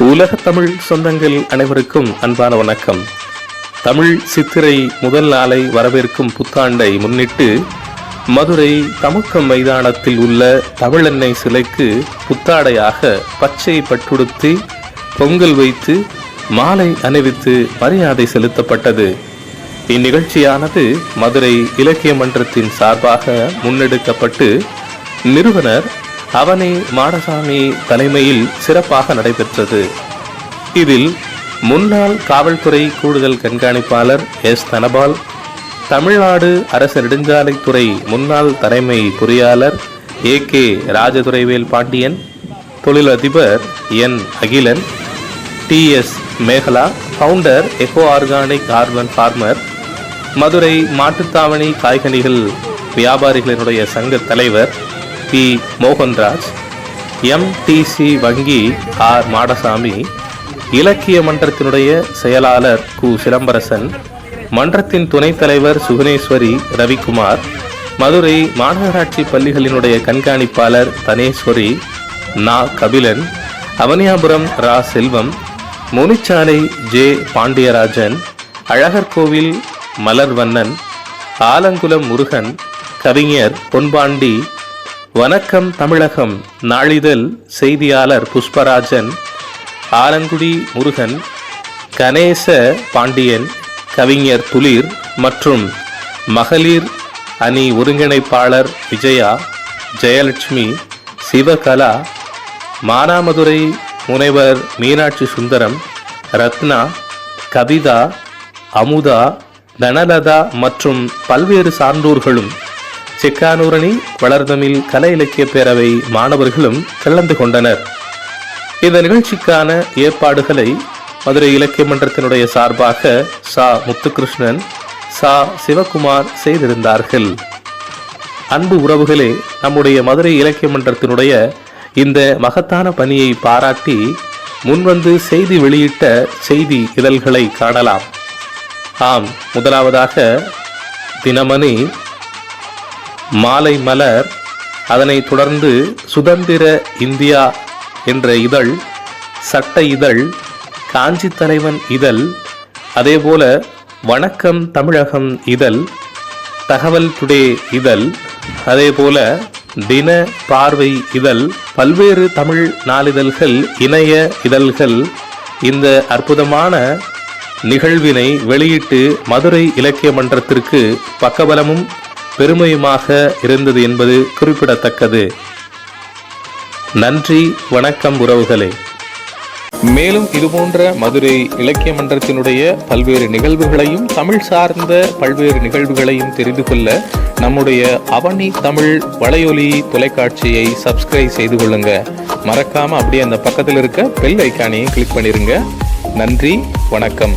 உலக தமிழ் சொந்தங்கள் அனைவருக்கும் அன்பான வணக்கம். தமிழ் சித்திரை முதல் நாளை வரவேற்கும் புத்தாண்டை முன்னிட்டு மதுரை தமுக்கம் மைதானத்தில் உள்ள தமிழன்னை சிலைக்கு புத்தாடையாக பச்சை பட்டுடுத்தி பொங்கல் வைத்து மாலை அணிவித்து மரியாதை செலுத்தப்பட்டது. இந்நிகழ்ச்சியானது மதுரை இலக்கிய மன்றத்தின் சார்பாக முன்னெடுக்கப்பட்டு நிறுவனர் அவனே மாடசாமி தலைமையில் சிறப்பாக நடைபெற்றது. இதில் முன்னாள் காவல்துறை கூடுதல் கண்காணிப்பாளர் எஸ். தனபால் தமிழ்நாடு அரசு நெடுஞ்சாலைத்துறை முன்னாள் தலைமை பொறியாளர் ஏ. கே. ராஜதுரைவேல் பாண்டியன் தொழிலதிபர் N. Akilan T. S. Megala founder eco organic carbon farmer Madurai Mattuthavani காய்கனிகள் வியாபாரிகளினுடைய சங்க தலைவர் பி. மோகன்ராஜ் எம்டிசி வங்கி ஆர். மாடசாமி இலக்கிய மன்றத்தினுடைய செயலாளர் கு. சிலம்பரசன் மன்றத்தின் துணைத் தலைவர் சுகுணேஸ்வரி ரவிக்குமார் மதுரை மாநகராட்சி பள்ளிகளினுடைய கண்காணிப்பாளர் தனேஸ்வரி நா. கபிலன் அவனியாபுரம் ரா. செல்வம் முனிச்சாலை ஜே. பாண்டியராஜன் அழகர்கோவில் மலர்வண்ணன் ஆலங்குளம் முருகன் கவிஞர் பொன்பாண்டி வணக்கம் தமிழகம். நாளிதழ் செய்தியாளர் புஷ்பராஜன் ஆலங்குடி முருகன் கணேச பாண்டியன் கவிஞர் துளிர் மற்றும் மகளிர் அணி ஒருங்கிணைப்பாளர் விஜயா ஜெயலட்சுமி சிவகலா மானாமதுரை முனைவர் மீனாட்சி சுந்தரம் ரத்னா கவிதா அமுதா தனலதா மற்றும் பல்வேறு சான்றோர்களும் செக்கானூரணி வளர்தமிழ் கலை இலக்கிய பேரவை மாணவர்களும் கலந்து கொண்டனர். இந்த நிகழ்ச்சிக்கான ஏற்பாடுகளை மதுரை இலக்கிய மன்றத்தினுடைய சார்பாக சா. முத்துகிருஷ்ணன் சா. சிவகுமார் செய்திருந்தார்கள். அன்பு உறவுகளே நம்முடைய மதுரை இலக்கிய மன்றத்தினுடைய இந்த மகத்தான பணியை பாராட்டி முன்வந்து செய்தி வெளியிட்ட செய்தி இதழ்களை காணலாம். ஆம் முதலாவதாக தினமணி மாலை மலர் அதனைத் தொடர்ந்து சுதந்திர இந்தியா என்ற இதழ் சட்ட இதழ் காஞ்சி தலைவன் இதழ் அதேபோல வணக்கம் தமிழகம் இதழ் தகவல் டுடே இதழ் அதேபோல தின பார்வை இதழ் பல்வேறு தமிழ் நாளிதழ்கள் இணைய இதழ்கள் இந்த அற்புதமான நிகழ்வினை வெளியிட்டு மதுரை இலக்கிய மன்றத்திற்கு பக்கபலமும் பெருமையுமாக இருந்தது என்பது குறிப்பிடத்தக்கது. நன்றி வணக்கம் உறவுகளே. மேலும் இதுபோன்ற மதுரை இலக்கிய மன்றத்தினுடைய பல்வேறு நிகழ்வுகளையும் தமிழ் சார்ந்த பல்வேறு நிகழ்வுகளையும் தெரிந்து கொள்ள நம்முடைய அவனி தமிழ் வலையொலி தொலைக்காட்சியை சப்ஸ்கிரைப் செய்து கொள்ளுங்க. மறக்காம அப்படியே அந்த பக்கத்தில் இருக்க பெல் ஐக்கானையும் கிளிக் பண்ணிருங்க. நன்றி வணக்கம்.